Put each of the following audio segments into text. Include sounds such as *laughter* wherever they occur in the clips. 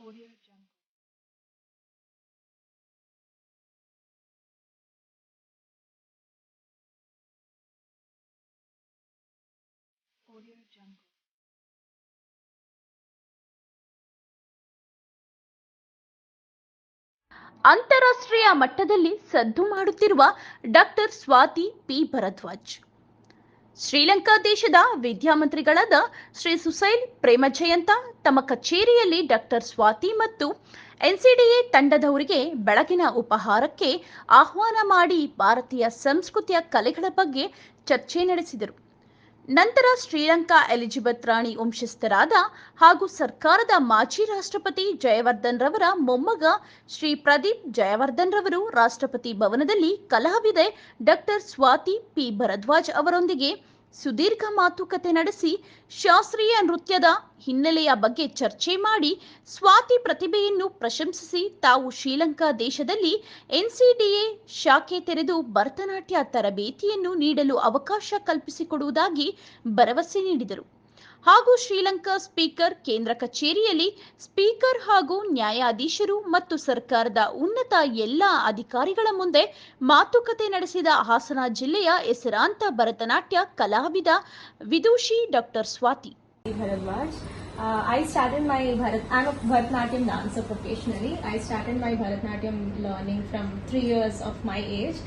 Audio Jungle. Audio Jungle. ಅಂತಾರಾಷ್ಟ್ರೀಯ ಮಟ್ಟದಲ್ಲಿ ಸದ್ದು ಮಾಡುತ್ತಿರುವ ಡಾಕ್ಟರ್ ಸ್ವಾತಿ ಪಿ ಭರದ್ವಾಜ್ ಶ್ರೀಲಂಕಾ ದೇಶದ ವಿದ್ಯಾಮಂತ್ರಿಗಳಾದ ಶ್ರೀ ಸುಸೈಲ್ ಪ್ರೇಮಜಯಂತ, ತಮ್ಮ ಕಚೇರಿಯಲ್ಲಿ ಡಾಕ್ಟರ್ ಸ್ವಾತಿ ಮತ್ತು ಎನ್ಸಿಡಿಎ ತಂಡದವರಿಗೆ ಬೆಳಗಿನ ಉಪಹಾರಕ್ಕೆ ಆಹ್ವಾನ ಮಾಡಿ ಭಾರತೀಯ ಸಂಸ್ಕೃತಿಯ ಕಲೆಗಳ ಬಗ್ಗೆ ಚರ್ಚೆ ನಡೆಸಿದರು. ನಂತರ ಶ್ರೀಲಂಕಾ ಎಲಿಜಬೆತ್ ರಾಣಿ ವಂಶಸ್ಥರಾದ ಹಾಗೂ ಸರ್ಕಾರದ ಮಾಜಿ ರಾಷ್ಟ್ರಪತಿ ಜಯವರ್ಧನ್ ರವರ ಮೊಮ್ಮಗ ಶ್ರೀ ಪ್ರದೀಪ್ ಜಯವರ್ಧನ್ ರವರು ರಾಷ್ಟ್ರಪತಿ ಭವನದಲ್ಲಿ ಕಲಾವಿದೆ ಡಾಕ್ಟರ್ ಸ್ವಾತಿ ಪಿ ಭರದ್ವಾಜ್ ಅವರೊಂದಿಗೆ ಸುದೀರ್ಘ ಮಾತುಕತೆ ನಡೆಸಿ ಶಾಸ್ತ್ರೀಯ ನೃತ್ಯದ ಹಿನ್ನೆಲೆಯ ಬಗ್ಗೆ ಚರ್ಚೆ ಮಾಡಿ ಸ್ವಾತಿ ಪ್ರತಿಭೆಯನ್ನು ಪ್ರಶಂಸಿಸಿ ತಾವು ಶ್ರೀಲಂಕಾ ದೇಶದಲ್ಲಿ ಎನ್ಸಿಡಿಎ ಶಾಖೆ ತೆರೆದು ಭರತನಾಟ್ಯ ತರಬೇತಿಯನ್ನು ನೀಡಲು ಅವಕಾಶ ಕಲ್ಪಿಸಿಕೊಡುವುದಾಗಿ ಭರವಸೆ ನೀಡಿದರು. ಹಾಗೂ ಶ್ರೀಲಂಕಾ ಸ್ಪೀಕರ್ ಕೇಂದ್ರ ಕಚೇರಿಯಲ್ಲಿ ಸ್ಪೀಕರ್ ಹಾಗೂ ನ್ಯಾಯಾಧೀಶರು ಮತ್ತು ಸರ್ಕಾರದ ಉನ್ನತ ಎಲ್ಲ ಅಧಿಕಾರಿಗಳ ಮುಂದೆ ಮಾತುಕತೆ ನಡೆಸಿದ ಹಾಸನ ಜಿಲ್ಲೆಯ ಹೆಸರಾಂತ ಭರತನಾಟ್ಯ ಕಲಾವಿದ ವಿದೂಷಿ doctor Swathi Uh, I started my Bharat. I'm a Bharatanatyam dancer professionally. I started my Bharatanatyam learning from three years of my age.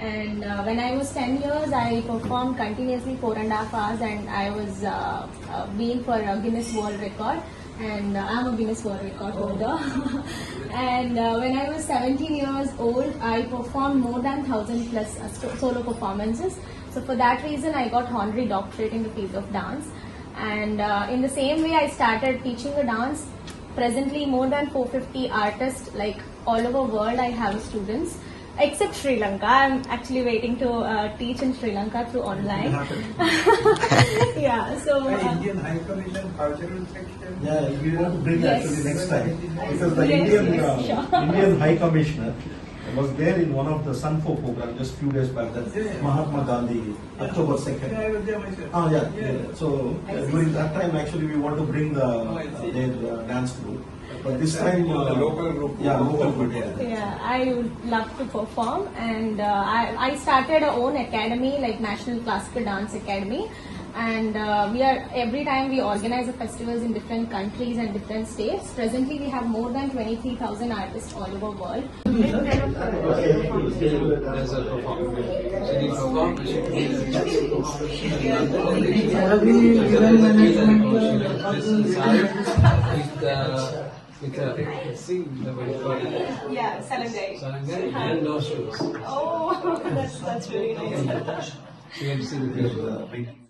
And uh, when I was 10 years, I performed continuously four and a half hours, and I was uh, uh, being for a Guinness World Record. And uh, I'm a Guinness World Record holder. *laughs* and uh, when I was 17 years old, I performed more than 1000 plus uh, solo performances. So for that reason, I got honorary doctorate in the field of dance. And in the same way, I started teaching the dance. Presently, more than 450 artists, like all over world, I have students. Except Sri Lanka, I'm actually waiting to uh, teach in Sri Lanka through online. *laughs* yeah, so uh, Indian High Commission cultural section. Yeah, we want to bring Yes. actually next time. Because the Yes, Indian, yes, uh, sure. Indian High Commissioner was there in one of the Sunfo program just few days back, that Yeah, yeah. Mahatma Gandhi, October Yeah, I second. was there myself. Ah, yeah, yeah. So uh, during that time, actually, we want to bring the, Oh, I their uh, dance group. But this time. The uh, local group. Yeah, local group. yeah. Yeah, I would love to perform, and uh, I, I started our own academy, like National Classical Dance Academy, and uh, we are every time we organize the festivals in different countries and different states. Presently, we have more than twenty three thousand artists all over world. as a performer. It's a the. Yeah, salangai. Salangai and nostrils. Oh, *laughs* that's, that's really nice. *laughs* she had to see the.